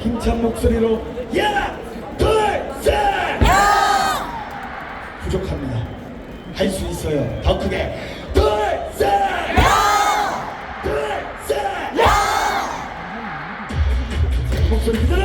힘찬 목소리로 야! 둘! 셋! 야! 부족합니다. 할 수 있어요. 더 크게. 둘! 셋! 야! 둘! 셋! 야! 목소리 그대로